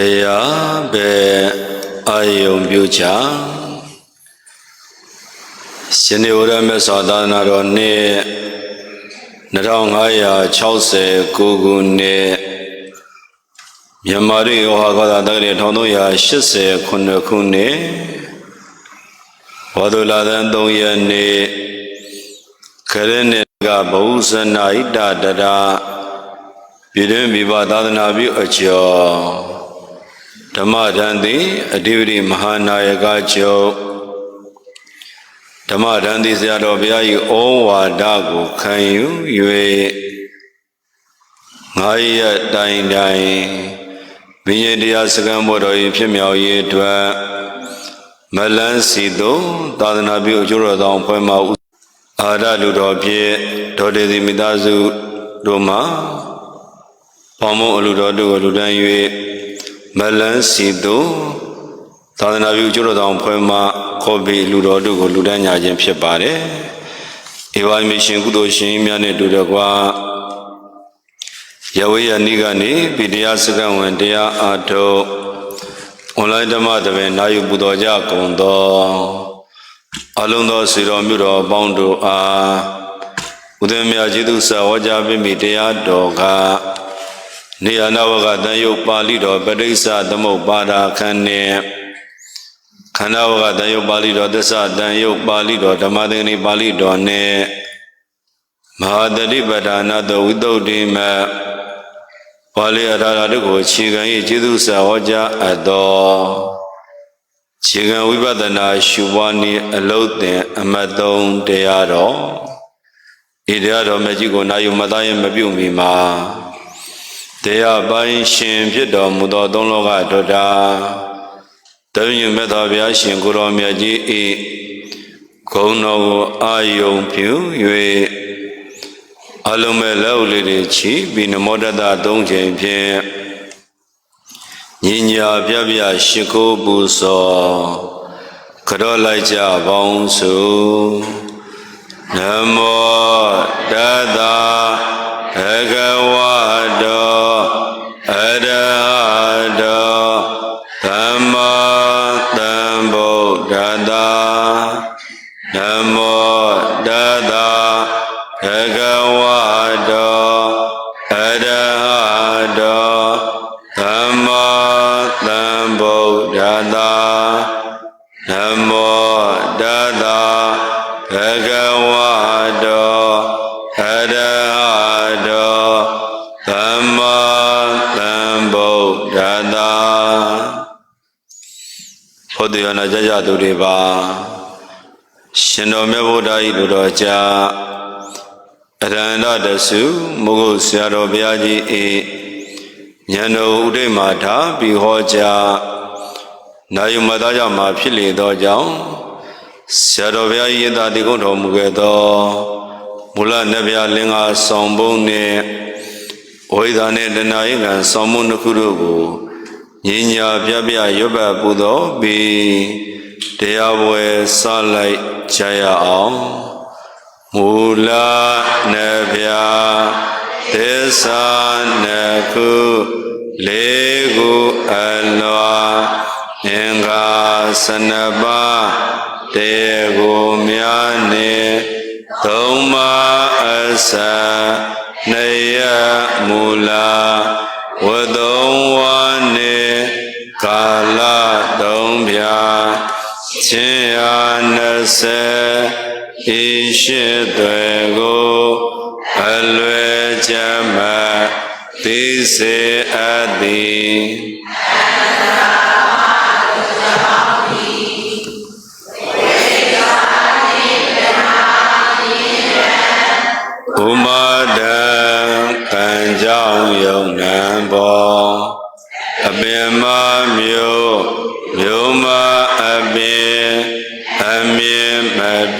တရားပဲအာယုံပြုချရှင်နေဝရမြတ်စွာသာသနာတော်နှစ်2569ခုနှစ်မြန်မာပြည်ဟောဟာကသာတက္ကရာ1389ခုနှစ်ဘောဓလာသန်3ရက်နေ့ခရစ်နှစ်ကဘုဇနာဣတတရာပြည်တွင်မိဘသာသနာပြုအကျော် ဓမ္မဒန်သည်အဓိပတိမဟာနာယကကျော်ဓမ္မဒန်သည်ဆရာတော်ဘုရား၏ဩဝါဒကိုခံယူ၍ငါရတိုင်တိုင်ဘိညာတရားစကံဘောတော်၏ဖြစ်မြောက်ရေးအတွက်မလန်းစီသောသာသနာပြုအကျိုးတော်သောဖွဲ့မှဥအာရလူတော်ဖြင့်ဒေါ်တေစီမိသားစုတို့မှပေါမုံအလူတော်တို့ကိုလူတန်း၍ မလန်းစီသောသာသနာပြုအကျိုးတော်သောဖွဲ့မှခေါ်ပြီးလူတော်တို့ကိုလူတန်းညာခြင်းဖြစ်ပါတယ်။ဧဝံမရှင်ကုသိုလ်ရှင်များနှင့်တူတကွာရဝေယနိကနေပိတရားစကံဝင်တရားအားထုတ်အွန်လိုင်းဓမ္မသဘင်နာယူပူတော်ကြကုန်သောအလုံးသောစီတော်မြို့တော်ပေါင်းတို့အားဥဒ္ဓမြကျေးဇူးဆဝကြပိမိတရားတော်က နေယနာဝကတန်ယုတ်ပါဠိတော်ပဋိစ္စသမုပ္ပါဒခန်းနှင့်ခန္ဓာဝကတန်ယုတ်ပါဠိတော်သစ္စာတန်ယုတ်ပါဠိတော်ဓမ္မသင်္ကနိပါဠိတော်နှင့်မဟာတတိပဌာနာတော်ဝိသုဒ္ဓိမပါဠိအထာရတို့ကိုခြေခံ၏ကျေးဇူးဆဟောကြားအပ်သောခြေခံဝိပဿနာရှုပွားနည်းအလုတ်တင်အမတ်သုံးတရားတော်ဤတရားတော်မြတ်ကြီးကိုနာယူမသားရင်မပြုတ်မီမှာ တရားပိုင်းရှင်ဖြစ်တော်မူသောသုံးလောကဒုတာတပည့်မြတ်သောဘုရားရှင်ကိုရောမြတ်ကြီးဤဂုဏ်တော်ကိုအာယုံပြု၍အလုံးမဲ့လက်ဥလေးတွေချီပြီးနမောတတသုံးချိန်ဖြင့်ညီညာပြပြရှိခိုးပူဇော်ကြောလိုက်ကြပေါင်းစုနမောတတဘဂဝ သူတွေပါရှင်တော်မြတ်ဗုဒ္ဓဤလူတော်ကြာအရဟန္တတဆုမုဂုတ်ဆရာတော်ဘုရားကြီးဤဉာဏ်တော်ဥဒိမာထားပြီးဟောကြားနာယုမသားကြောင့်မှာဖြစ်လေသောကြောင့်ဆရာတော်ဘုရားယေတာတိကုံတော်မူခဲ့သောမူလနတ်ဗျာလင်္ကာဆောင်ပုံနှင့်ဝိဒါနှင့်တဏှာယကံဆောင်မှုနှစ်ခုတို့ကိုညီညာပြပြရွတ်ပတ်ပူသောပြီး တရားပွဲစလိုက်ကြရအောင်မူလနတ်ဗျာသစ္စာနှစ်ခုလေးခုအလွာအင်္ဂါစနပါတေကိုများနေသုံးပါအစ စဤရှိသွေကိုအလွယ်ချမသိစေ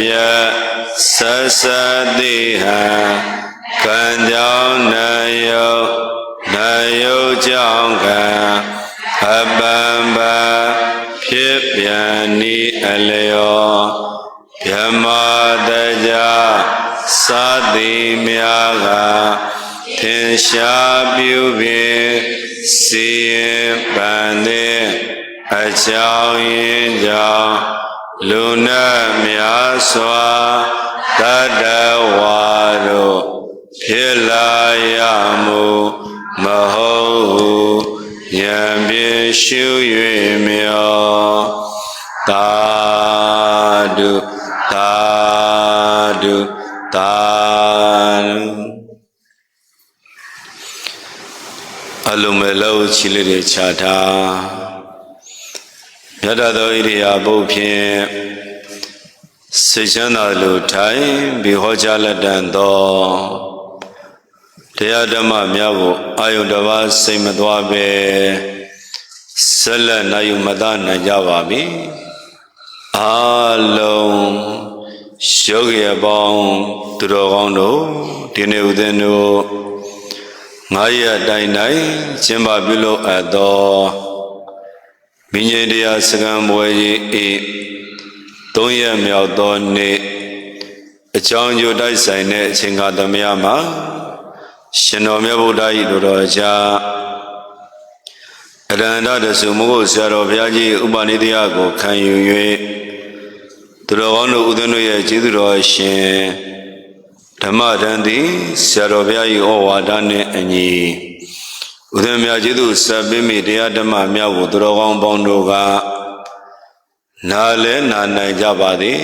ပြတ်ဆက်ဆက်တိဟံခံကြောင်းနယုနယုကြောင့်ခံအပံပဖြစ်ပြန်ဤအလျောဗြဟ္မာတကြသာတိမြာကတထင်ရှားပြုပင်စီရင်ပန်တဲ့အကြောင်းရင်းကြောင့် လူနာများစွာတတ္တဝါတို့ဖြစ်လာရမှုမဟုတ်ဟုယံပြေရှု၍မြောသာဓုသာဓုသာဓုအလုံးမဲ့လောက်ချီလေးတွေခြားထား မြတ်တော်ဣရိယာပုတ်ဖြင့်စိတ်ချမ်းသာလိုထိုင်ပြီးဟောကြားလက်တန်သောတရားဓမ္မများကိုအာယုန်တစ်ပါးစိတ်မသွားပဲဆက်လက်နိုင်ယူမသားနိုင်ကြပါပြီအာလုံးယောဂီအပေါင်းသူတော်ကောင်းတို့ဒီနေ့ဦးဇင်းတို့ငါးရက်တိုင်းတိုင်းကျင်းပပြုလုပ်အပ်သော မိညေတရားစကံပွဲကြီးဤသုံးရက်မြောက်သောနေ့အကြောင်းကျိုးတိုက်ဆိုင်တဲ့အချိန်ကာသမယမှာရှင်တော်မြတ်ဗုဒ္ဓ၏တို့တော်ကြာအရဟန္တတဆုမဟုတ်ဆရာတော်ဘုရားကြီးဥပနိဒေယကိုခံယူ၍သူတော်ကောင်းတို့ဦးဇင်းတို့ရဲ့ကျေးဇူးတော်ရှင်ဓမ္မတန်သည်ဆရာတော်ဘုရား၏ဩဝါဒနှင့်အညီ ဥဒ္ဓမြကျေးဇူးဆက်ပေးမိတရားဓမ္မများကိုသူတော်ကောင်းပေါင်းတို့ကနားလဲနာနိုင်ကြပါသည်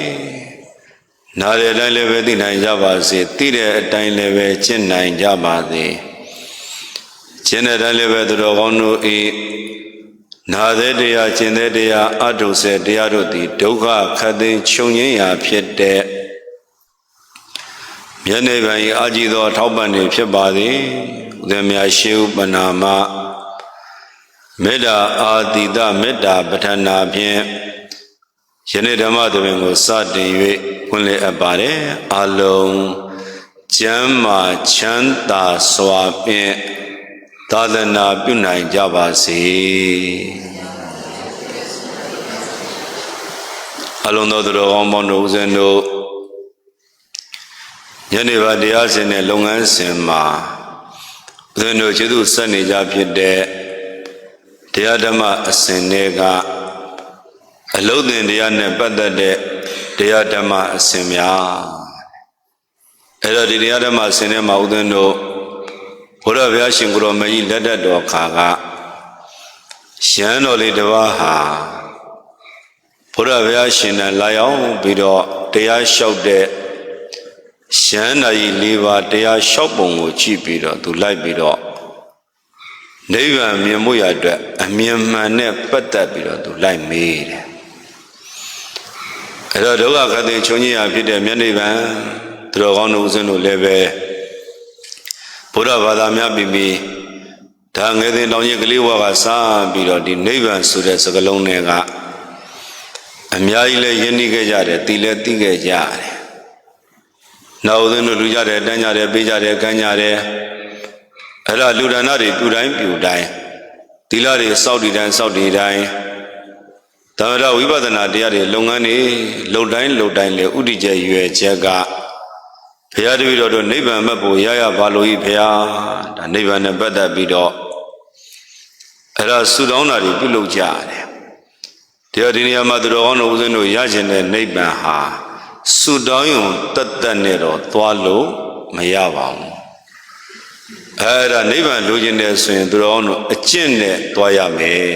နားတဲ့အတိုင်းလည်းပဲသိနိုင်ကြပါစေသိတဲ့အတိုင်းလည်းပဲကျင့်နိုင်ကြပါစေကျင့်တဲ့အတိုင်းလည်းပဲသူတော်ကောင်းတို့ဤနာတဲ့တရားကျင့်တဲ့တရားအထုဆဲတရားတို့သည်ဒုက္ခခတ်သိမ်းချုပ်ငြိမ်းရာဖြစ်တဲ့မျက်နှာပြန်ဤအာကြည်သော ထောက်ပံ့နေဖြစ်ပါသည် ဥဒ္ဓမြရှိဥပနာမမေတ္တာအာတိတမေတ္တာပဋ္ဌာနာဖြင့်ယနေ့ဓမ္မသဘင်ကိုစတင်၍ဖွင့်လှစ်အပ်ပါတယ်အလုံးကျမ်းမာချမ်းသာစွာဖြင့်သာသနာပြုနိုင်ကြပါစေအလုံးသောသူတော်ကောင်းပေါင်းတို့ဦးဇင်းတို့ညနေပါတရားစင်တဲ့လုပ်ငန်းစဉ်မှာ ဦးဇင်းတို့ကျေးဇူးဆက်နေကြဖြစ်တဲ့တရားဓမ္မအစဉ်တွေကအလုတ်တင်တရားနဲ့ပတ်သက်တဲ့တရားဓမ္မအစဉ်များအဲ့တော့ဒီတရားဓမ္မအစဉ်ထဲမှာဥဒ္ဒင်တို့ဘုရားဘုရားရှင်ကိုရောမကြီးလက်ထက်တော်ခါကရန်တော်လေးတစ်ပါးဟာဘုရားဘုရားရှင်နဲ့လာရောက်ပြီးတော့တရားလျှောက်တဲ့ ရန်တော်ကြီး၄ပါးတရားလျှောက်ပုံကိုကြည့်ပြီးတော့သူလိုက်ပြီးတော့နိဗ္ဗာန်မြင်မှုရအတွက်အမြင်မှန်နဲ့ပတ်သက်ပြီးတော့သူလိုက်မေးတယ်အဲ့တော့ဒုက္ခခတ်သိချုံကြီးရဖြစ်တဲ့မျက်နှိဗံသူတော်ကောင်းတို့ဦးဇင်းတို့လည်းပဲဘုရားဘာသာများပြီးပြီးဒါငယ်စဉ်တောင်ကြီးကလေးဘွားကစားပြီးတော့ဒီနိဗ္ဗာန်ဆိုတဲ့စကားလုံးတွေကအများကြီးလည်းယဉ်နေခဲ့ကြတယ်တီလည်းသိခဲ့ကြတယ် နောက်ဦးဇင်းတို့လူကြတယ်တန်းကြတယ်ပေးကြတယ်ကမ်းကြတယ်အဲ့ဒါလူဒါနတွေပြူတိုင်းပြူတိုင်းသီလတွေစောင့်တည်တိုင်းစောင့်တည်တိုင်းသမထဝိပဿနာတရားတွေလုပ်ငန်းတွေလှုပ်တိုင်းလှုပ်တိုင်းလေဥဒိကျရွယ်ချက်ကဘုရားတပည့်တော်တို့နိဗ္ဗာန်မက်ဖို့ရရပါလို့ဤဘုရားဒါနိဗ္ဗာန်နဲ့ပတ်သက်ပြီးတော့အဲ့ဒါဆုတောင်းတာတွေပြုလုပ်ကြတယ်တရားဒီနေရာမှာသူတော်ကောင်းတို့ဦးဇင်းတို့ရခြင်းတဲ့နိဗ္ဗာန်ဟာ ဆုတောင်းရုံတတ်တတ်နဲ့တော့သွားလို့မရပါဘူးအဲ့ဒါနိဗ္ဗာန်လိုချင်တယ်ဆိုရင်သူတော်ကောင်းတို့အကျင့်နဲ့သွားရမယ်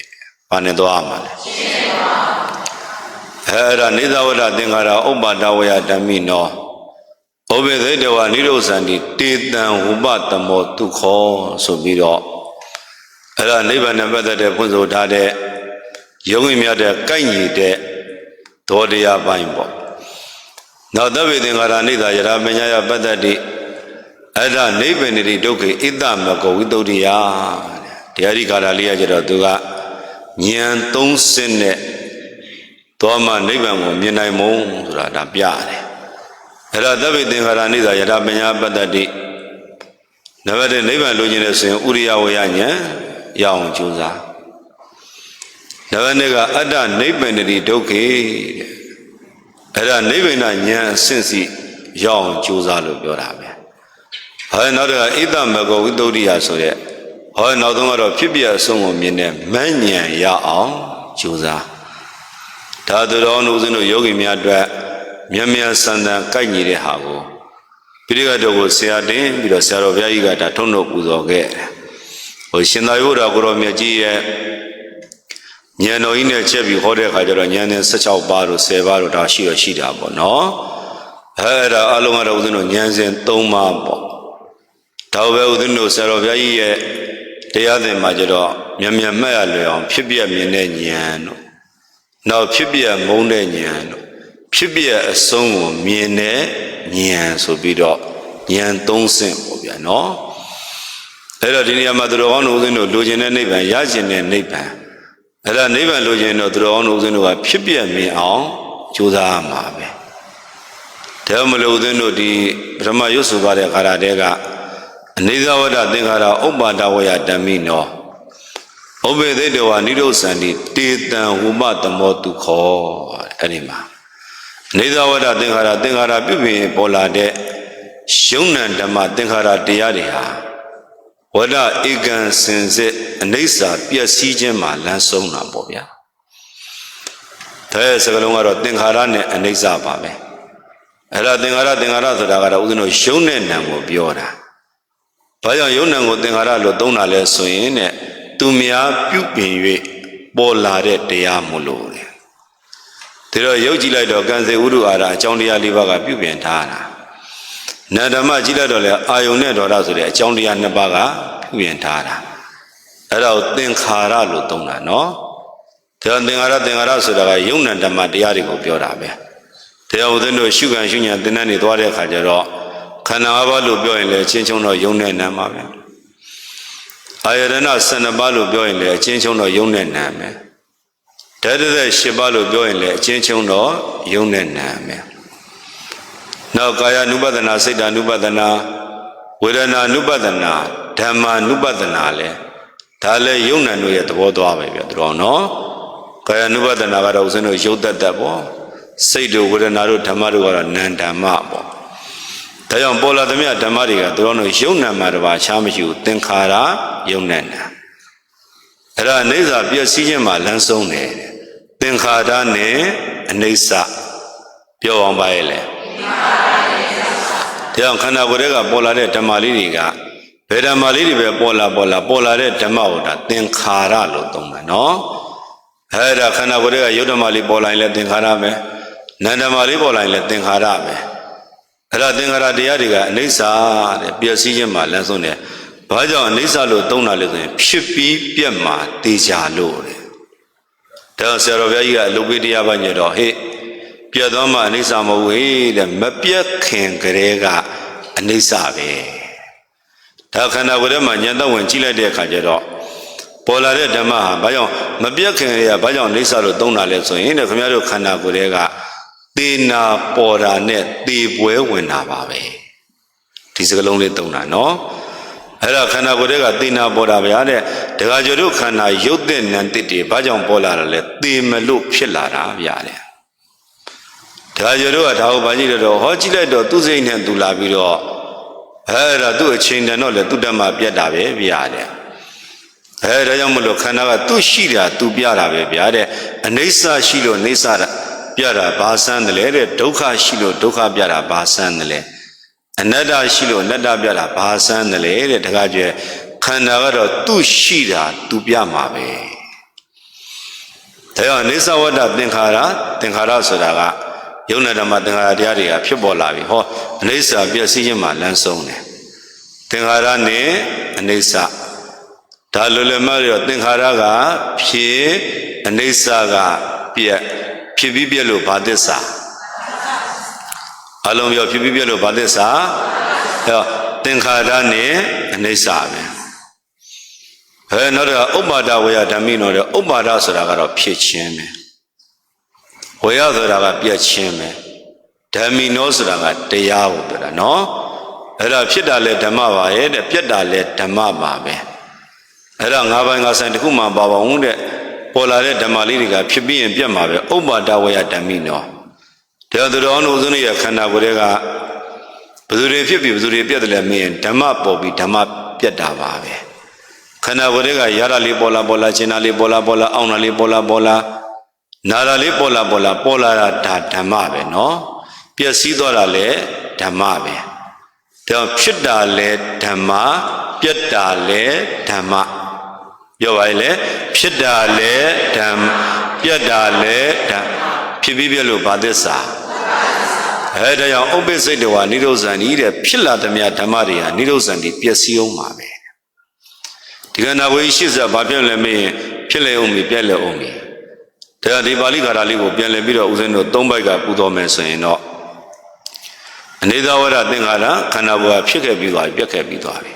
။ဘာနဲ့သွားမှာလဲ။အဲ့ဒါနေသဝဒသင်္ခါရဥပ္ပါဒဝယဓမ္မိနောဩဘေသိတဝနိရောဇန္တိတေတံဝုပတမောဒုက္ခောဆိုပြီးတော့အဲ့ဒါနိဗ္ဗာန်နဲ့ပတ်သက်တဲ့ဖွင့်ဆိုထားတဲ့ယုံကြည်မြတ်တဲ့ကိုက်ညီတဲ့သောတရားပိုင်းပေါ့။ နောက်သဗ္ဗေသင်္ခါရနိဒာယရာပညာယပတ္တတိအဲ့ဒါနိဗ္ဗာန်တိဒုက္ခေဣတမကောဝိတုဒ္ဓိယတရားဒီခါရလေးရကြတော့သူကဉာဏ်သုံးစစ်နဲ့သောမနိဗ္ဗာန်ကိုမြင်နိုင်မုံဆိုတာဒါပြတယ်အဲ့ဒါသဗ္ဗေသင်္ခါရနိဒာယရာပညာပတ္တတိနဘတဲ့နိဗ္ဗာန်လိုချင်တဲ့ဆိုရင်ဥရိယဝေယဉာဏ်ရအောင်ကြိုးစားနဘနဲ့ကအတ္တနိဗ္ဗာန်တိဒုက္ခေတဲ့ အဲ့ဒါနိဗ္ဗာန်ဉာဏ်အဆင့်စီရအောင်ကြိုးစားလို့ပြောတာပဲဟောနောက်တစ်ခါဣဒ္ဓမကောဝိတ္တုရိယဆိုတဲ့ဟောနောက်ဆုံးကတော့ဖြစ်ပြအဆုံးကိုမြင်တဲ့မဉ္ဉဏ်ရအောင်ကြိုးစားဒါသူတော်ဦးဇင်းတို့ယောဂီများအတွက်မြတ်မြတ်ဆန္ဒကိုက်ညီတဲ့ဟာကိုပိဋကတ်တော်ကိုဆရာတင်ပြီးတော့ဆရာတော်ဘုရားကြီးကဒါထုံးတော်ပူဇော်ခဲ့တယ်ဟိုရှင်သာရိပုတ္တရာကိုရောမြတ်ကြီးရဲ့ ဉာဏ်တော်ကြီးနဲ့ချက်ပြီးဟောတဲ့အခါကျတော့ဉာဏ်နဲ့16ပါးတို့10ပါးတို့ဒါရှိတော့ရှိတာပေါ့နော်အဲအဲ့ဒါအလုံးကတော့ဦးဇင်းတို့ဉာဏ်စဉ်3ပါးပေါ့ဒါပဲဦးဇင်းတို့ဆရာတော်ဘုရားကြီးရဲ့တရားသင်မှာကျတော့မြတ်မြတ်မှတ်ရလွယ်အောင်ဖြစ်ပြမြင်တဲ့ဉာဏ်တို့နောက်ဖြစ်ပြမုန်းတဲ့ဉာဏ်တို့ဖြစ်ပြအဆုံးကိုမြင်တဲ့ဉာဏ်ဆိုပြီးတော့ဉာဏ်၃ဆင့်ပေါ့ဗျာနော်အဲ့တော့ဒီနေရာမှာသူတော်ကောင်းတို့ဦးဇင်းတို့လိုချင်တဲ့နိဗ္ဗာန်ရကျင်တဲ့နိဗ္ဗာန် အဲ့ဒါနိဗ္ဗာန်လိုချင်တော့သူတော်ကောင်းတို့ဦးဇင်းတို့ကဖြစ်ပြမြင်အောင်ကြိုးစားရမှာပဲဒါမလို့ဦးဇင်းတို့ဒီပထမရွတ်ဆိုပါတဲ့ခါရတဲကအနိစ္စဝတ္တသင်္ခါရဥပ္ပါဒဝယဓမ္မိနောဥပ္ပေသိတဝနိရောဇန္တိတေတံဝုမတမောတုခောအဲ့ဒီမှာအနိစ္စဝတ္တသင်္ခါရသင်္ခါရပြုပြင်ပေါ်လာတဲ့ယုံ nant ဓမ္မသင်္ခါရတရားတွေဟာ ဝဒဧကံစင်စစ်အနိစ္စပျက်စီးခြင်းမှာလမ်းဆုံးတာပေါ့ဗျာဒါရဲ့စကလုံးကတော့သင်္ခါရနဲ့အနိစ္စပါပဲအဲ့ဒါသင်္ခါရသင်္ခါရဆိုတာကတော့ဦးဇင်းတို့ယုံတဲ့နံကိုပြောတာဘာကြောင့်ယုံနံကိုသင်္ခါရလို့သုံးတာလဲဆိုရင်တဲ့သူများပြုပြင်၍ပေါ်လာတဲ့တရားမို့လို့တဲ့ဒါတော့ရုပ်ကြည့်လိုက်တော့ကံစေဥဒ္ဓအာရအကြောင်းတရား၄ပါးကပြုပြင်ထားတာ နာဓမ္မကြည့်လိုက်တော့လေအာယုန်နဲ့ဒေါရဆိုတဲ့အကြောင်းတရားနှစ်ပါးကပြုပြင်ထားတာအဲ့ဒါကိုသင်္ခါရလို့သုံးတာနော်ဒါသင်္ခါရသင်္ခါရဆိုတာကယုံနာဓမ္မတရားတွေကိုပြောတာပဲတရားဦးသိတို့ရှုခံရှုညာသင်္ဍန်နေသွားတဲ့အခါကျတော့ခန္ဓာဘာလို့ပြောရင်လည်းချင်းချုံတော့ယုံနဲ့နာမှာပဲအာယတနာ12ပါးလို့ပြောရင်လည်းအချင်းချင်းတော့ယုံနဲ့နာမယ်ဓာတ်သက်8ပါးလို့ပြောရင်လည်းအချင်းချင်းတော့ယုံနဲ့နာမယ် နောက်ကာယ ानु ပဒနာစိတ် ानु ပဒနာဝေဒနာ ानु ပဒနာဓမ္မာ ानु ပဒနာလဲဒါလည်းယုံနံတို့ရဲ့သဘောသွားပဲပြသူတော်နော်ကာယ ानु ပဒနာကတော့ဦးဇင်းတို့ယုတ်တတ်တတ်ပေါ့စိတ်တို့ဝေဒနာတို့ဓမ္မတို့ကတော့နံဓမ္မပေါ့ဒါကြောင့်ပေါ်လာသမျှဓမ္မတွေကသူတော်တို့ယုံနံမှာတပါချားမရှိဘူးသင်္ခါရယုံနံနာအဲ့ဒါအိဋ္ဌာပျက်စီးခြင်းမှာလမ်းဆုံးတယ်သင်္ခါရနဲ့အနိစ္စပြောအောင်ပါရဲ့လေ တရားခန္ဓာကိုယ်တွေကပေါ်လာတဲ့ဓမ္မလေးတွေကဘယ်ဓမ္မလေးတွေပဲပေါ်လာပေါ်လာပေါ်လာတဲ့ဓမ္မကိုဒါသင်္ခါရလို့သုံးတယ်နော်အဲ့ဒါခန္ဓာကိုယ်တွေကယုတ်ဓမ္မလေးပေါ်လာရင်လည်းသင်္ခါရပဲနန္ဓမ္မလေးပေါ်လာရင်လည်းသင်္ခါရပဲအဲ့ဒါသင်္ခါရတရားတွေကအနိစ္စတဲ့ပျက်စီးခြင်းမှာလမ်းဆုံးတယ်ဘာကြောင့်အနိစ္စလို့သုံးတာလဲဆိုရင်ဖြစ်ပြီးပြက်မှာတေချာလို့တဲ့ဒါဆရာတော်ဘုရားကြီးကအလုပ်ပေးတရားပိုင်းညတော့ဟေ့ ပြတ်သွားမှအနိစ္စမဟုတ်ဝေးတဲ့မပြတ်ခင်ကလေးကအနိစ္စပဲဒါခန္ဓာကိုယ်ထဲမှာဉာဏ်သက်ဝင်ကြည့်လိုက်တဲ့အခါကျတော့ပေါ်လာတဲ့ဓမ္မဟာဘာကြောင့်မပြတ်ခင်လေးကဘာကြောင့်အနိစ္စလို့သုံးတာလဲဆိုရင်တဲ့ခင်ဗျားတို့ခန္ဓာကိုယ်ထဲကသေနာပေါ်တာနဲ့သေပွဲဝင်တာပါပဲဒီစကလုံးလေးသုံးတာနော်အဲ့ဒါခန္ဓာကိုယ်တွေကသေနာပေါ်တာဗျာတဲ့ဒကာကျော်တို့ခန္ဓာရုပ်တဲ့နံတစ်တွေဘာကြောင့်ပေါ်လာတာလဲသေမလို့ဖြစ်လာတာဗျာတဲ့ ဒကာကျော်တို့ကဒါကိုဘာကြည့်လို့တော့ဟောကြည့်လိုက်တော့သူ့စိတ်နဲ့သူလာပြီးတော့အဲ့ဒါသူ့အချိန်တန်တော့လေသူ့တမပြတ်တာပဲဗျာတဲ့အဲဒါကြောင့်မလို့ခန္ဓာကသူ့ရှိတာသူပြတာပဲဗျာတဲ့အနိစ္စရှိလို့အိဋ္ဌာပြတာဘာဆန်းတယ်လဲတဲ့ဒုက္ခရှိလို့ဒုက္ခပြတာဘာဆန်းတယ်လဲအနတ္တရှိလို့အနတ္တပြတာဘာဆန်းတယ်လဲတဲ့တခါကျခန္ဓာကတော့သူ့ရှိတာသူပြမှာပဲဒါကြောင့်အိသဝတ္တသင်္ခါရသင်္ခါရဆိုတာက ယုံနာဓမ္မသင်္ခါရတရားတွေကဖြစ်ပေါ်လာပြီဟောအိသပျက်စီးခြင်းမှာလမ်းဆုံးတယ်သင်္ခါရနဲ့အိသဒါလိုလည်းမရတော့သင်္ခါရကဖြစ်အိသကပြက်ဖြစ်ပြီးပြက်လို့ဘာသစ္စာအလုံးပြောဖြစ်ပြီးပြက်လို့ဘာသစ္စာအဲတော့သင်္ခါရနဲ့အနိစ္စပဲအဲနောက်တော့ဥပ္ပါဒဝေယဓမ္မိနော်တဲ့ဥပ္ပါဒဆိုတာကတော့ဖြစ်ခြင်းပဲ ဝေယဆိုတာကပြက်ခြင်းပဲဓမ္မိနောဆိုတာကတရားကိုပြောတာနော်အဲ့ဒါဖြစ်တာလဲဓမ္မပါရဲ့တဲ့ပြက်တာလဲဓမ္မပါပဲအဲ့ဒါငါးပိုင်းငါးဆိုင်တစ်ခုမှပါပါဦးတဲ့ပေါ်လာတဲ့ဓမ္မလေးတွေကဖြစ်ပြီးရင်ပြတ်မှာပဲဥပ္ပါဒဝေယဓမ္မိနောတရားသူတော်အောင်ဦးဇင်းရဲ့ခန္ဓာကိုယ်တွေကဘယ်သူတွေဖြစ်ပြီးဘယ်သူတွေပြတ်တယ်လဲမင်းဓမ္မပေါ်ပြီးဓမ္မပြတ်တာပါပဲခန္ဓာကိုယ်တွေကရတာလေးပေါ်လာပေါ်လာရှင်းတာလေးပေါ်လာပေါ်လာအောင်းတာလေးပေါ်လာပေါ်လာ နာတာလေးပေါ်လာပေါ်လာပေါ်လာတာဒါဓမ္မပဲနော်ပျက်စီးသွားတာလည်းဓမ္မပဲဒါဖြစ်တာလည်းဓမ္မပြတ်တာလည်းဓမ္မပြောပါလေဖြစ်တာလည်းဓမ္မပြတ်တာလည်းဓမ္မဖြစ်ပြီးပြလို့ဘာသစ္စာအဲဒါကြောင့်ဥပ္ပစိတ်တော်ဟာနိရောဇန်ဤတဲ့ဖြစ်လာသမျှဓမ္မတွေဟာနိရောဇန်ဒီပျက်စီးအောင်ပါပဲဒီကနာဝေရှိစဘာဖြစ်လဲမင်းဖြစ်လေအောင်ပြီပြက်လေအောင်ပြီ ဒါဒီပါဠိခါရလေးကိုပြန်လည်ပြီးတော့ဦးဇင်းတို့သုံးဘိုက်ကပူတော်မယ်ဆိုရင်တော့အနေသာဝရသင်္ခါရခန္ဓာဘဝဖြစ်ခဲ့ပြီးသွားပြီပြက်ခဲ့ပြီးသွားပြီ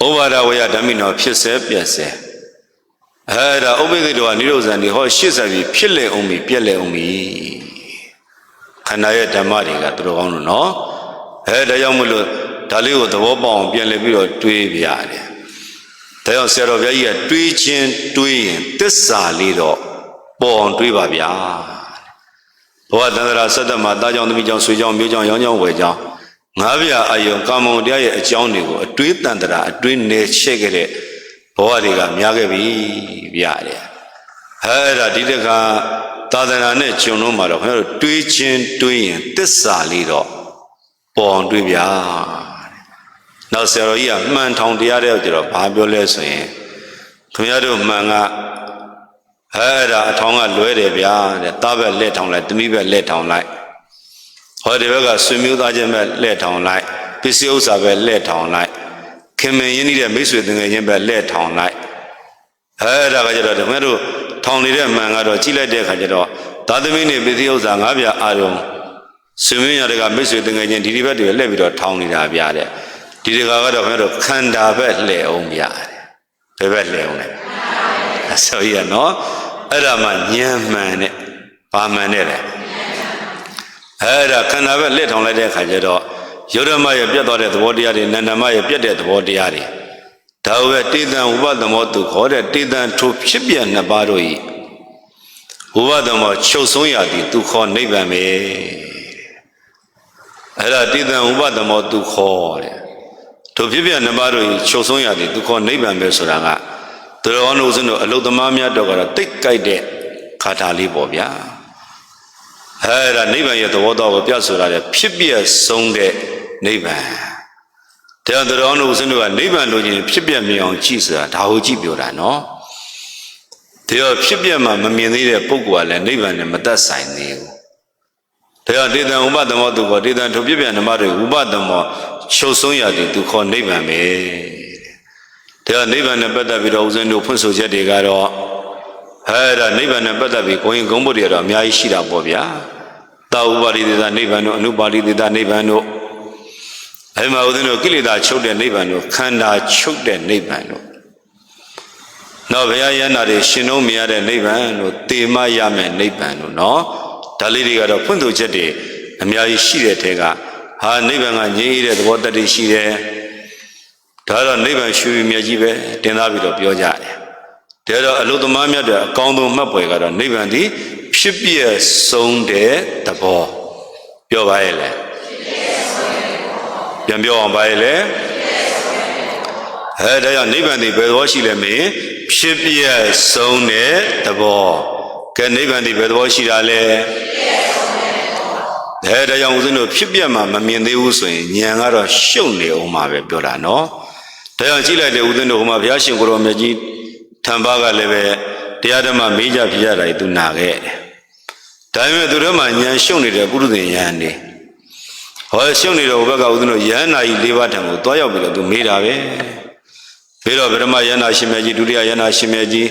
ဩဝါဒဝေယဓမ္မိနောဖြစ်စေပြက်စေအဲဒါဥပ္ပစိတ်တော်ဟာနိရောဇန်ဒီဟောရှစ်ဆက်ပြီးဖြစ်လေအောင်ပြီပြက်လေအောင်ပြီခန္ဓာရဲ့ဓမ္မတွေကသူတော်ကောင်းလို့နော်အဲဒါကြောင့်မလို့ဒါလေးကိုသဘောပေါက်အောင်ပြန်လည်ပြီးတော့တွေးပြရတယ်ဒါကြောင့်ဆရာတော်ဘုရားကြီးကတွေးချင်းတွေးရင်သစ္စာလေးတော့ ပေါ်အောင်တွေးပါဗျာဘဝတန္တရာစတ္တမတာကြောင့်သမီးကြောင့်ဆွေကြောင့်မျိုးကြောင့်ရောင်းကြောင့်ဝယ်ကြောင့်ငါးပြအာယုံကာမုံတရားရဲ့အကြောင်းတွေကိုအတွေးတန်တရာအတွေးနေချက်ခဲ့တဲ့ဘဝတွေကများခဲ့ပြီဗျာတဲ့ဟဲ့ဒါဒီတခါသာသနာနဲ့ဂျုံလုံးမှာတော့ခင်ဗျားတို့တွေးချင်းတွေးရင်သစ္စာလေးတော့ပေါ်အောင်တွေးဗျာတဲ့နောက်ဆရာတော်ကြီးကမှန်ထောင်တရားတဲ့ကျတော့ဘာပြောလဲဆိုရင်ခင်ဗျားတို့မှန်က ဟဲ့ဒါအထောင်ကလွဲတယ်ဗျာတဲ့သားဘက်လက်ထောင်လိုက်သမီးဘက်လက်ထောင်လိုက်ဟောဒီဘက်ကဆွေမျိုးသားချင်းဘက်လက်ထောင်လိုက်ပစ္စည်းဥစ္စာဘက်လက်ထောင်လိုက်ခင်မင်ရင်းနှီးတဲ့မိတ်ဆွေတငယ်ချင်းဘက်လက်ထောင်လိုက်ဟဲ့ဒါကကြတော့ခင်ဗျားတို့ထောင်နေတဲ့မှန်ကတော့ကြည့်လိုက်တဲ့အခါကျတော့သာသမီနဲ့ပစ္စည်းဥစ္စာငါးပြအာရုံဆွေမျိုးရတဲ့ကမိတ်ဆွေတငယ်ချင်းဒီဒီဘက်တွေလက်ပြီးတော့ထောင်နေတာဗျာတဲ့ဒီဒီကကတော့ခင်ဗျားတို့ခန္ဓာဘက်လှည့်အောင်ဗျာတဲ့ဘယ်ဘက်လှည့်အောင်လဲ အဆိုရနော်အဲ့ဒါမှညံမှန်တဲ့ဘာမှန်တဲ့လဲအဲ့ဒါခန္ဓာဘက်လက်ထောင်လိုက်တဲ့အခါကျတော့ယုဒ္ဓမရဲ့ပြတ်သွားတဲ့သဘောတရားတွေနန္ဒမရဲ့ပြတ်တဲ့သဘောတရားတွေဒါဝဲတေတံဥပသမောသူခေါ်တဲ့တေတံထိုဖြစ်ပြနှစ်ပါးတို့ဤဥပသမောချုပ်ဆုံးရသည်သူခေါ်နိဗ္ဗာန်ပဲအဲ့ဒါတေတံဥပသမောသူခေါ်တဲ့ထိုဖြစ်ပြနှစ်ပါးတို့ဤချုပ်ဆုံးရသည်သူခေါ်နိဗ္ဗာန်ပဲဆိုတာက သူတော်ကောင်းတို့ဦးဇင်းတို့အလုတ္တမများတော့ကတော့တိတ်ကြိုက်တဲ့ခါထာလေးပေါ့ဗျာအဲ့ဒါနိဗ္ဗာန်ရဲ့သဘောတော်ကိုပြဆိုတာလေဖြစ်ပြဆုံးတဲ့နိဗ္ဗာန်တရားတော်တော်တို့ဦးဇင်းတို့ကနိဗ္ဗာန်လိုချင်ဖြစ်ပြမြင်အောင်ကြည့်ဆိုတာဒါကိုကြည့်ပြောတာနော်တရားဖြစ်ပြမှမမြင်သေးတဲ့ပုဂ္ဂိုလ်ကလည်းနိဗ္ဗာန်နဲ့မသက်ဆိုင်သေးဘူးတရားတေတံဥပသမောသူခေါ်တေတံထိုဖြစ်ပြနမတွေဥပသမောချုပ်ဆုံးရသည်သူခေါ်နိဗ္ဗာန်ပဲ တရားနိဗ္ဗာန်နဲ့ပတ်သက်ပြီးတော့ဦးဇင်းတို့ဖွင့်ဆိုချက်တွေကတော့ဟဲ့ဒါနိဗ္ဗာန်နဲ့ပတ်သက်ပြီးကိုရင်ဂုံးဘုတ်တွေကတော့အများကြီးရှိတာပေါ့ဗျာတာဥပါရိသေသနိဗ္ဗာန်တို့အနုပါရိသေသနိဗ္ဗာန်တို့အဲဒီမှာဦးဇင်းတို့ကိလေသာချုပ်တဲ့နိဗ္ဗာန်တို့ခန္ဓာချုပ်တဲ့နိဗ္ဗာန်တို့နောက်ဘုရားယန္တာတွေရှင်လုံးမရတဲ့နိဗ္ဗာန်တို့တေမရမယ်နိဗ္ဗာန်တို့နော်ဒါလေးတွေကတော့ဖွင့်ဆိုချက်တွေအများကြီးရှိတဲ့ထဲကဟာနိဗ္ဗာန်ကငြိမ်းရတဲ့သဘောတတ္တိရှိတယ် ဒါတော့နိဗ္ဗာန်ရှုမြတ်ကြီးပဲတင်သားပြီးတော့ပြောကြတယ်ဒါတော့အလုသမားမြတ်တဲ့အကောင်းဆုံးမှတ်ပွဲကတော့နိဗ္ဗာန်ဒီဖြစ်ပြဆုံးတဲ့သဘောပြောပါရဲ့လေပြန်ပြောအောင်ပါရဲ့လေအဲဒါကြောင့်နိဗ္ဗာန်ဒီဘယ်သောရှိလဲမင်းဖြစ်ပြဆုံးတဲ့သဘောကဲနိဗ္ဗာန်ဒီဘယ်သဘောရှိတာလဲအဲဒါကြောင့်ဦးဇင်းတို့ဖြစ်ပြမှမမြင်သေးဘူးဆိုရင်ဉာဏ်ကတော့ရှုပ်နေအောင်ပါပဲပြောတာနော် ဒါကြောင့်ကြည့်လိုက်တဲ့ဦးဇင်းတို့ဟိုမှာဘုရားရှင်ကိုရောမြတ်ကြီးထံပါကလည်းပဲတရားဓမ္မမေးကြပြကြတာသူနာခဲ့တယ်ဒါပေမဲ့သူတို့မှဉာဏ်ရှုပ်နေတဲ့ပုရုသင်ယဟန်နေဟောရှုပ်နေတဲ့ဟိုဘက်ကဦးဇင်းတို့ယဟန်နာကြီး၄ပါးထံကိုတွားရောက်ပြီးတော့သူမေးတာပဲပြီးတော့ဗရမယဟန်နာရှင်မြတ်ကြီးဒုတိယယဟန်နာရှင်မြတ်ကြီး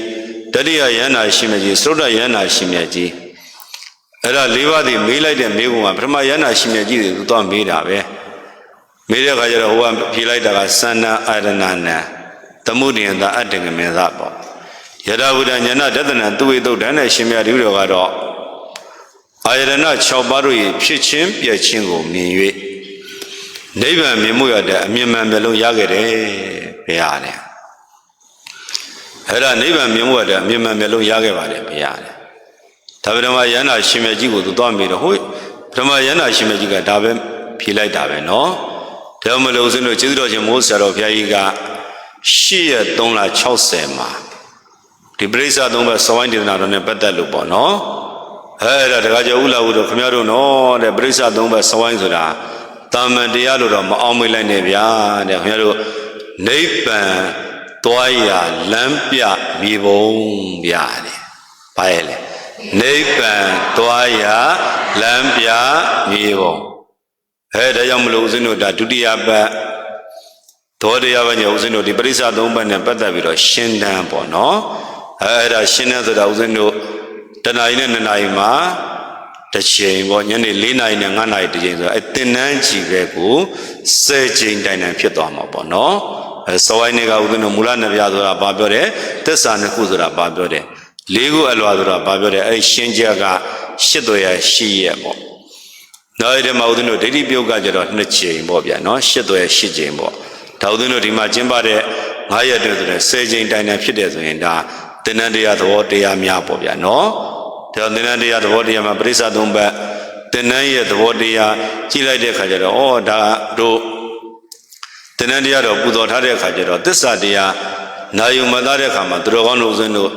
တတိယယဟန်နာရှင်မြတ်ကြီးသုဒ္ဓယဟန်နာရှင်မြတ်ကြီးအဲ့ဒါ၄ပါးဒီမေးလိုက်တဲ့မေးခွန်းကပထမယန္နာရှင်မြတ်ကြီးတွေသူတော့မေးတာပဲ မေးတဲ့အခါကျတော့ဟိုကဖြေလိုက်တာကစန္နာအာရဏနံသမုဒိယံသာအတ္တကမေသပေါ့ယထာဘုဒ္ဓညာဏဒသနံသူဝေတုဒ္ဒံနဲ့ရှင်မြတ်ဒီလိုကတော့အာရဏ6ပါးတို့၏ဖြစ်ခြင်းပြည့်ခြင်းကိုမြင်၍နိဗ္ဗာန်မြင်မှုရတဲ့အမြင်မှန်မျိုးလုံးရခဲ့တယ်ဘုရားလည်းအဲ့ဒါနိဗ္ဗာန်မြင်မှုရတဲ့အမြင်မှန်မျိုးလုံးရခဲ့ပါတယ်ဘုရားလည်းဒါပထမယန္တာရှင်မြတ်ကြီးကိုသူသွားမိတော့ဟိုပထမယန္တာရှင်မြတ်ကြီးကဒါပဲဖြေလိုက်တာပဲနော် ဒါမလို့ဦးဇင်းတို့ကျေးဇူးတော်ရှင်မိုးဆရာတော်ဘုရားကြီးက၈ရက်3လ60မှာဒီပရိစ္ဆာသုံးဘက်စဝိုင်းဒေသနာတော်နဲ့ပတ်သက်လို့ပေါ့နော်အဲဒါတခါကျဥလာဦးတို့ခမရတို့နော်တဲ့ပရိစ္ဆာသုံးဘက်စဝိုင်းဆိုတာတာမန်တရားလို့တော့မအောင်မေ့လိုက်နဲ့ဗျာတဲ့ခမရတို့နိဗ္ဗာန်သွားရာလမ်းပြမြေပုံဗျာတဲ့ဘာရဲ့လဲနိဗ္ဗာန်သွားရာလမ်းပြမြေပုံ အဲဒါကြောင့်မလို့ဦးဇင်းတို့ဒါဒုတိယပတ်သောတရားပဲညဦးဇင်းတို့ဒီပရိစ္ဆာသုံးဘက်နဲ့ပတ်သက်ပြီးတော့ရှင်းတန်းပေါ့နော်အဲအဲ့ဒါရှင်းတန်းဆိုတာဦးဇင်းတို့တဏှာကြီးနဲ့နှစ်နာရီမှာတစ်ချိန်ပေါ့ညနေ၄နာရီနဲ့၅နာရီတစ်ချိန်ဆိုတော့အဲတင်နန်းကြီးပဲကို၁၀ချိန်တိုင်တိုင်ဖြစ်သွားမှာပေါ့နော်အဲစောဝိုင်းနေကဦးဇင်းတို့မူလနဗျာဆိုတာဘာပြောတယ်သစ္စာနှစ်ခုဆိုတာဘာပြောတယ်လေးခုအလွာဆိုတာဘာပြောတယ်အဲရှင်းချက်ကရှစ်တော်ရရှိရဲ့ပေါ့ နောက်ဒီမှာဦးဇင်းတို့ဒိဋ္ဌိပြုတ်ကကြတော့နှစ်ချိန်ပေါ့ဗျာနော်ရှစ်သွဲရှစ်ချိန်ပေါ့ဒါဦးဇင်းတို့ဒီမှာကျင်းပတဲ့9ရက်တည်းဆိုတဲ့10ချိန်တိုင်တိုင်ဖြစ်တယ်ဆိုရင်ဒါသင်္ဏတရားသဘောတရားများပေါ့ဗျာနော်ဒါသင်္ဏတရားသဘောတရားမှာပရိစ္ဆာသုံးပတ်သင်္ဏရဲ့သဘောတရားကြည့်လိုက်တဲ့အခါကျတော့ဩဒါတို့သင်္ဏတရားတော့ပူဇော်ထားတဲ့အခါကျတော့သစ္စာတရားနာယုံမသားတဲ့အခါမှာသူတော်ကောင်းတို့ဦးဇင်းတို့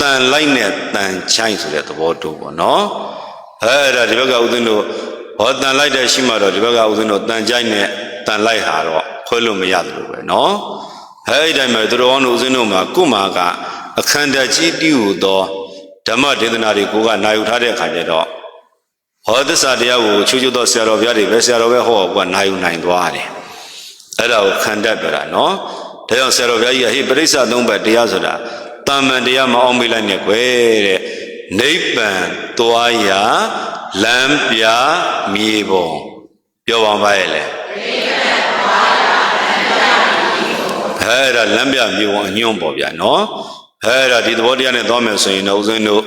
တန်လိုက်နဲ့တန်ချိုင်းဆိုတဲ့သဘောတူပေါ့နော်အဲအဲ့ဒါဒီဘက်ကဦးဇင်းတို့ ဟောတန်လိုက်တဲ့ရှိမှတော့ဒီဘက်ကဦးဇင်းတို့တန်ချိုင်းနဲ့တန်လိုက်ဟာတော့ခွဲလို့မရတယ်လို့ပဲနော်အဲအဲ့ဒီတိုင်းမှာသူတော်ကောင်းတို့ဦးဇင်းတို့မှာကုမာကအခန္ဓာကြီးတည်ဟူသောဓမ္မဒေသနာတွေကိုကနာယူထားတဲ့အခါကျတော့ဟောသစ္စာတရားကိုချူချူသောဆရာတော်ဘုရားတွေပဲဆရာတော်ပဲဟောကနာယူနိုင်သွားတယ်အဲ့ဒါကိုခံတတ်ပြတာနော်ဒါကြောင့်ဆရာတော်ဘုရားကြီးကဟေးပရိစ္ဆာသုံးဘတ်တရားဆိုတာတာမန်တရားမအောင်မေးလိုက်နဲ့ကွယ်တဲ့နိဗ္ဗာန်သွားရာ လမ်းပြမြေပုံပြောပါပါရဲ့လေအဲ့ဒါလမ်းပြမြေပုံအညွန့်ပေါ့ဗျာနော်အဲ့ဒါဒီသဘောတရားနဲ့သွားမယ်ဆိုရင်တော့ဦးဇင်းတို့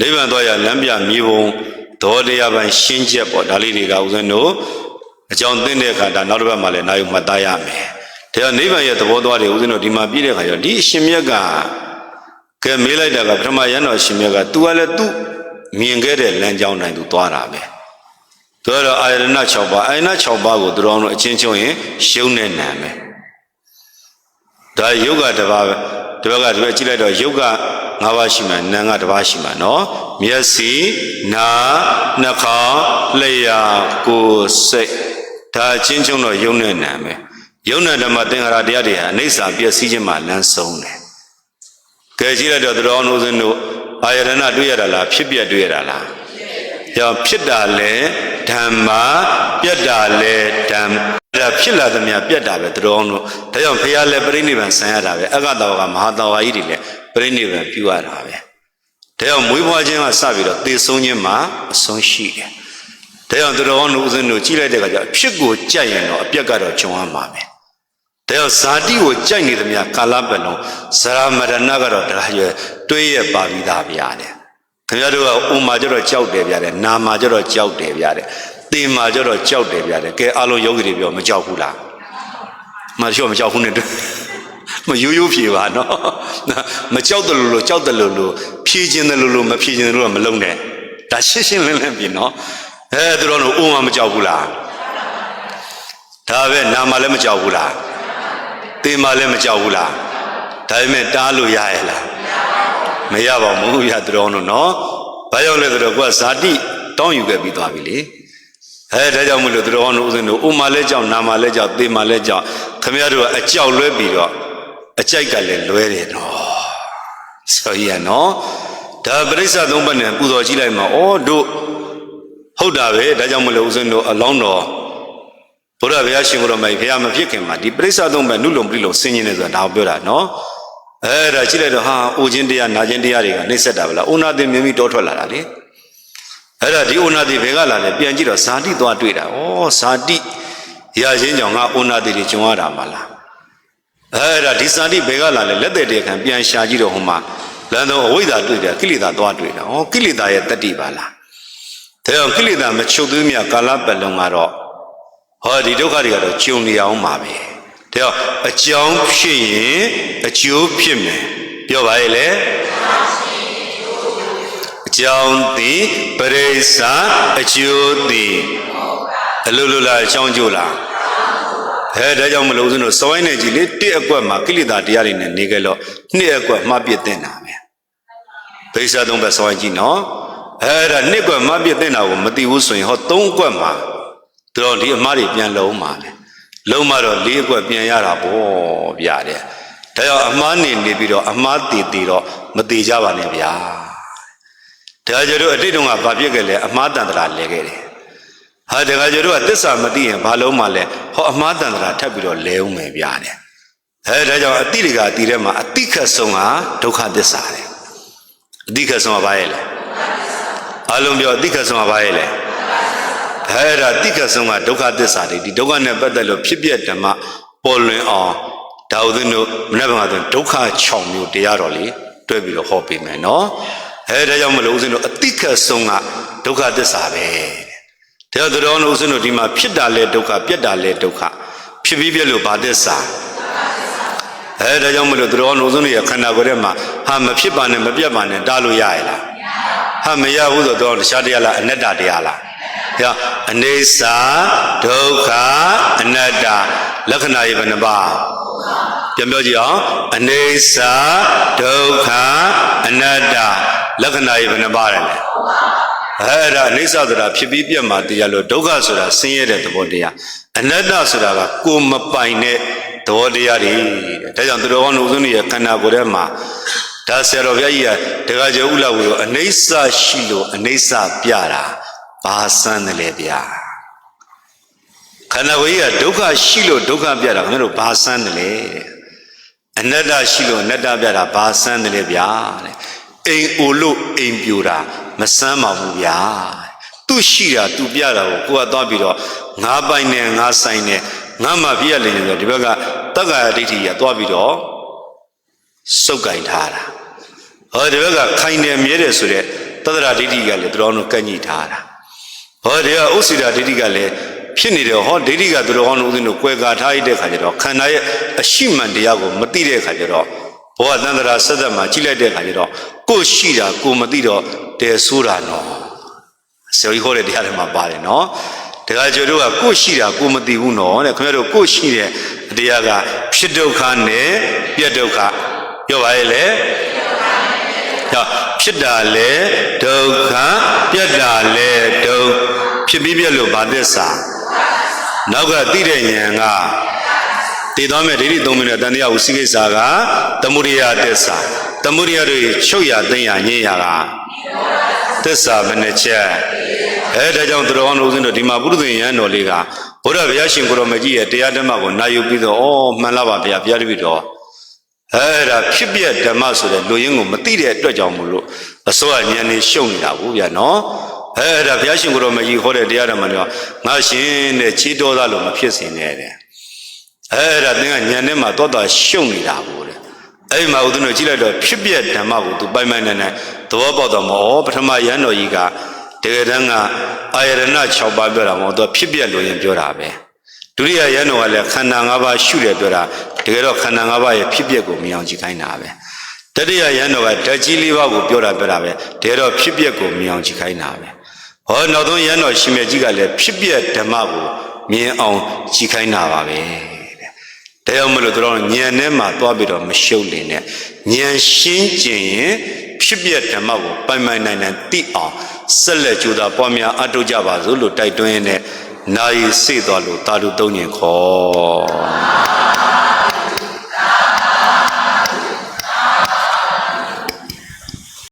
နိဗ္ဗာန်သွားရလမ်းပြမြေပုံသဘောတရားပိုင်းရှင်းချက်ပေါ့ဒါလေးတွေကဦးဇင်းတို့အကြောင်းသိတဲ့အခါဒါနောက်တစ်ပတ်မှလည်းနိုင်မှတ်သားရမယ်ဒါကြောင့်နိဗ္ဗာန်ရဲ့သဘောသွားတွေဦးဇင်းတို့ဒီမှာပြည့်တဲ့အခါကျတော့ဒီအရှင်မြတ်ကကဲမေးလိုက်တာကပထမရန်တော်ရှင်မြတ်က तू ကလည်း तू မြင်ခဲ့တဲ့လမ်းကြောင်းတိုင်း तू သွားတာပဲသူကတော့အာယရဏ6ပါးအာယရဏ6ပါးကိုသူတော်တို့အချင်းချင်းရင်ရှုံးနေနံမယ်ဒါယုတ်ကတစ်ပါးပဲဒီဘက်ကဒီဘက်ကြည့်လိုက်တော့ယုတ်က၅ပါးရှိမှနာမ်ကတစ်ပါးရှိမှနော်မျက်စိနာနှာခေါင်းလျှာကိုယ်စိတ်ဒါအချင်းချင်းတော့ယုံနဲ့နာမ်ပဲယုံနဲ့ဓမ္မသင်္ခါရတရားတွေဟာအိဋ္ဌာပျက်စီးခြင်းမှလမ်းဆုံးတယ်ကဲကြည့်လိုက်တော့သူတော်အောင်လို့စင်းတို့ အာယရဏတွေ့ရတာလားဖြစ်ပြတွေ့ရတာလားကြောင့်ဖြစ်တာလဲဓမ္မပြက်တာလဲဓမ္မဒါဖြစ်လာသမျှပြက်တာပဲသူတော်အောင်လို့ဒါကြောင့်ဖះလဲပြိဋိဘံဆံရတာပဲအကတောကမဟာတောဝါကြီးတွေလဲပြိဋိဘံပြုရတာပဲဒါကြောင့်မွေးဖွားခြင်းကစပြီးတော့သေဆုံးခြင်းမှာအဆုံးရှိတယ်ဒါကြောင့်သူတော်အောင်လို့ဦးဇင်းတို့ကြည့်လိုက်တဲ့အခါကျအဖြစ်ကိုကြက်ရင်တော့အပြက်ကတော့ဂျုံရမှာပဲ ဒါကြောင့်ဇာတိကိုကြိုက်နေသမျှကာလပတ်လုံးဇရာမရဏကတော့ဒါရွယ်တွေးရပါပြီးသားဗျာတဲ့ခင်ဗျားတို့ကဥမာကြတော့ကြောက်တယ်ဗျာတဲ့နာမာကြတော့ကြောက်တယ်ဗျာတဲ့သေမာကြတော့ကြောက်တယ်ဗျာတဲ့ကဲအလုံးယောဂီတွေပြောမကြောက်ဘူးလားမပြောမကြောက်ဘူးနဲ့တွေ့မရိုးရိုးဖြေပါနော်မကြောက်တယ်လို့လို့ကြောက်တယ်လို့လို့ဖြေခြင်းတယ်လို့လို့မဖြေခြင်းတယ်လို့မလုံးနဲ့ဒါရှင်းရှင်းလင်းလင်းပြီနော်အဲသူတို့တော့ဥမာမကြောက်ဘူးလားဒါပဲနာမာလည်းမကြောက်ဘူးလား သေမာလည်းမကြောက်ဘူးလားဒါပေမဲ့တားလို့ရရဲ့လားမရပါဘူးရသူတော်တို့နော်ဘာကြောင့်လဲဆိုတော့ကိုကဇာတိတောင်းယူခဲ့ပြီးသွားပြီလေအဲဒါကြောင့်မလို့သူတော်ကောင်းတို့ဦးဇင်းတို့ဥမာလဲကြောင့်နာမာလဲကြောင့်သေမာလဲကြောင့်ခမရတို့ကအကြောက်လွဲပြီးတော့အကြိုက်ကလည်းလွဲတယ်နော်ဆိုရနော်ဒါပရိစ္ဆာသုံးပတ်နဲ့ပူဇော်ကြည့်လိုက်မှာဩတို့ဟုတ်တာပဲဒါကြောင့်မလို့ဦးဇင်းတို့အလောင်းတော် ဘုရားဘုရားရှင်ကိုယ်တော်မိုက်ဘုရားမဖြစ်ခင်မှာဒီပရိစ္ဆာသုံးပတ်နုလုံပြိလုံဆင်းခြင်းနေဆိုတာဒါကိုပြောတာနော်အဲဒါကြည့်လိုက်တော့ဟာအိုခြင်းတရားနာခြင်းတရားတွေကနှိမ့်ဆက်တာဗလားအိုနာသိမြင်ပြီးတောထွက်လာတာလေအဲ့ဒါဒီအိုနာတိဘယ်ကလာလဲပြန်ကြည့်တော့ဇာတိသွားတွေ့တာဩဇာတိရချင်းကြောင့်ငါအိုနာတိတွေကျုံရတာမလားအဲ့ဒါဒီဇာတိဘယ်ကလာလဲလက်သက်တည်းခံပြန်ရှာကြည့်တော့ဟိုမှာလမ်းတော့အဝိဇ္ဇာတွေ့တယ်ကိလေသာသွားတွေ့တာဩကိလေသာရဲ့တတ္တိပါလားဒါကြောင့်ကိလေသာမချုပ်သေးမြကာလပတ်လုံးကတော့ ဟောဒီဒုက္ခတွေကတော့ကျုံနေအောင်ပါပဲဒါကြောင့်အကြောင်းဖြစ်ရင်အကျိုးဖြစ်မယ်ပြောပါရဲ့လေအကြောင်းသည်ပရိစ္ဆာအကျိုးသည်အလိုလိုလားအချောင်းကျိုးလားဟဲဒါကြောင့်မလို့ဦးဇင်းတို့စဝိုင်းနေကြီးလေတစ်အကွက်မှာကိလေသာတရားတွေနဲ့နေကြလို့နှစ်အကွက်မှပြစ်တင်တာပဲဘိစာသုံးဘက်စဝိုင်းကြီးနော်အဲ့ဒါနှစ်ကွက်မှပြစ်တင်တာကိုမသိဘူးဆိုရင်ဟောသုံးကွက်မှာ သူတော်ဒီအမားတွေပြန်လုံးပါလေလုံးမတော့လေးကွက်ပြန်ရတာပေါ့ဗျာတဲ့ဒါကြောင့်အမားနေနေပြီးတော့အမားတည်တည်တော့မတည်ကြပါနဲ့ဗျာဒါကြတို့အတိတ်တုန်းကဘာဖြစ်ခဲ့လဲအမားတန်တရာလဲခဲ့တယ်ဟာတခါကျတို့ကတစ္ဆာမသိရင်ဘာလုံးမှလဲဟောအမှားတန်တရာထပ်ပြီးတော့လဲအောင်မယ်ဗျာတဲ့အဲဒါကြောင့်အတိတွေကအတိထဲမှာအတိခတ်ဆုံးကဒုက္ခသစ္စာတဲ့အတိခတ်ဆုံးကဘာရဲ့လဲအလုံးပြောအတိခတ်ဆုံးကဘာရဲ့လဲ အဲဒါအတိခတ်ဆုံးကဒုက္ခသစ္စာတွေဒီဒုက္ခနဲ့ပတ်သက်လို့ဖြစ်ပြဓမ္မပေါ်လွင်အောင်ဒါဥဒင်းတို့မနေ့ကမှဆိုဒုက္ခ6မျိုးတရားတော်လေးတွဲပြီးတော့ဟောပေးမယ်နော်အဲဒါကြောင့်မလို့ဦးဇင်းတို့အတိခတ်ဆုံးကဒုက္ခသစ္စာပဲတဲ့ဒါကြောင့်တို့ဦးဇင်းတို့ဒီမှာဖြစ်တာလဲဒုက္ခပြက်တာလဲဒုက္ခဖြစ်ပြီးပြက်လို့ဘာသစ္စာအဲဒါကြောင့်မလို့တို့ဦးဇင်းတို့ရဲ့ခန္ဓာကိုယ်ထဲမှာဟာမဖြစ်ပါနဲ့မပြက်ပါနဲ့တားလို့ရရလားဟာမရဘူးဆိုတော့တခြားတရားလားအနတ္တတရားလား ဟောအနေစာဒုက္ခအနတ္တလက္ခဏာရေဘယ်နှပါးပြန်ပြောကြည့်အောင်အနေစာဒုက္ခအနတ္တလက္ခဏာရေဘယ်နှပါးလဲအဲ့ဒါအိဋ္ဌဆိုတာဖြစ်ပြီးပြတ်မှာတရားလို့ဒုက္ခဆိုတာဆင်းရဲတဲ့သဘောတရားအနတ္တဆိုတာကကိုယ်မပိုင်တဲ့သဘောတရားတွေတဲ့ဒါကြောင့်သူတော်ကောင်းတို့ဦးဇင်းတွေရဲ့ခန္ဓာကိုယ်ထဲမှာဒါဆရာတော်ဘုရားကြီးကတခါကျဥလာဝီကိုအနိစ္စရှိလို့အနိစ္စပြတာ ဘာစမ်းတယ်လဲဗျာခန္ဓာကိုယ်ကြီးကဒုက္ခရှိလို့ဒုက္ခပြတာခင်ဗျားတို့ဘာစမ်းတယ်လဲတဲ့အနတ္တရှိလို့အနတ္တပြတာဘာစမ်းတယ်လဲဗျာတဲ့အိမ်အိုလို့အိမ်ပြိုတာမစမ်းပါဘူးဗျာသူရှိတာသူပြတာကိုကိုကသွားပြီးတော့ငါပိုင်နဲ့ငါဆိုင်နဲ့ငါမှပြရလိမ့်မယ်ဆိုတော့ဒီဘက်ကတက္ကာယဒိဋ္ဌိကသွားပြီးတော့စုပ်ကင်ထားတာဟောဒီဘက်ကခိုင်တယ်မြဲတယ်ဆိုတဲ့တသရာဒိဋ္ဌိကလည်းသူတော်တို့ကန့်ညှိထားတာ ဟောဒီကဥစ္စေတာဒိဋ္ဌိကလည်းဖြစ်နေတယ်ဟောဒိဋ္ဌိကသူတော်ကောင်းတို့ဦးဇင်းတို့ကွယ်ကာထားရတဲ့ခါကျတော့ခန္ဓာရဲ့အရှိမှန်တရားကိုမသိတဲ့ခါကျတော့ဘောကတန္တရာဆက်သက်မှာကြည့်လိုက်တဲ့ခါကျတော့ကိုယ်ရှိတာကိုယ်မသိတော့တဲဆိုးတာနော်ဆရာကြီးဟောတဲ့တရားတွေမှာပါတယ်နော်တခါကျတို့ကကိုယ်ရှိတာကိုယ်မသိဘူးနော်တဲ့ခင်ဗျားတို့ကိုယ်ရှိတဲ့တရားကဖြစ်ဒုက္ခနဲ့ပြက်ဒုက္ခပြောပါရဲ့လေဟောဖြစ်တာလေဒုက္ခပြက်တာလေဒုက္ခ ဖြစ်ပြီးပြက်လို့ဗာသစ္စာနောက်ကသိတဲ့ဉာဏ်ကတည်သွားမဲ့ဒိဋ္ဌိသုံးမိနစ်တန်တရားဥစိကိစ္စကသမုဒိယသစ္စာသမုဒိယတွေချုပ်ရသိမ့်ရညင်ရကသစ္စာဘယ်နှချက်အဲဒါကြောင့်သူတော်ကောင်းတို့ဦးဇင်းတို့ဒီမှာပုရိသင်ရန်တော်လေးကဘုရားဗျာရှင်ကိုရောမကြီးရဲ့တရားဓမ္မကိုနာယူပြီးတော့ဩမှန်လားပါဗျာဘုရားတပည့်တော်အဲဒါဖြစ်ပြဓမ္မဆိုတဲ့လူရင်းကိုမသိတဲ့အတွက်ကြောင့်မို့လို့အစိုးရဉာဏ်နေရှုံနေတာဘူးဗျာနော် အဲဒါဘုရားရှင်ကိုရောမကြီးဟောတဲ့တရားဓမ္မတွေကငါရှင်တဲ့ချီးတော်သားလို့မဖြစ်စင်နဲ့တဲ့အဲ့ဒါသင်ကညံထဲမှာတောတာရှုံနေတာကိုတဲ့အဲ့ဒီမှာဦးဇင်းတို့ကြည့်လိုက်တော့ဖြစ်ပြဓမ္မကိုသူပိုင်ပိုင်နိုင်နိုင်သဘောပေါက်တော့မဩပထမရန်တော်ကြီးကတကယ်တမ်းကအာယရဏ6ပါးပြောတာမဟုတ်တော့ဖြစ်ပြလို့ရင်ပြောတာပဲဒုတိယရန်တော်ကလည်းခန္ဓာ၅ပါးရှုတယ်ပြောတာတကယ်တော့ခန္ဓာ၅ပါးရဲ့ဖြစ်ပြကိုမြင်အောင်ကြည့်ခိုင်းတာပဲတတိယရန်တော်ကဓာတ်ကြီး၄ပါးကိုပြောတာပြောတာပဲတကယ်တော့ဖြစ်ပြကိုမြင်အောင်ကြည့်ခိုင်းတာပဲ ဟောနောက်ဆုံးရန်တော်ရှင်မြတ်ကြီးကလည်းဖြစ်ပြဓမ္မကိုမြင်အောင်ကြည့်ခိုင်းတာပါပဲတဲ့ဒါကြောင့်မလို့တို့ဉာဏ်နဲ့မှသွားပြီးတော့မရှုပ်လင်နဲ့ဉာဏ်ရှင်းကျင်ရင်ဖြစ်ပြဓမ္မကိုပိုင်ပိုင်နိုင်နိုင်သိအောင်ဆက်လက်ကြိုးစားပွားများအထောက်ကြပါစို့လို့တိုက်တွန်းရင်းနဲ့နာယီစေ့သွားလို့တာလူသုံးညင်ခေါ်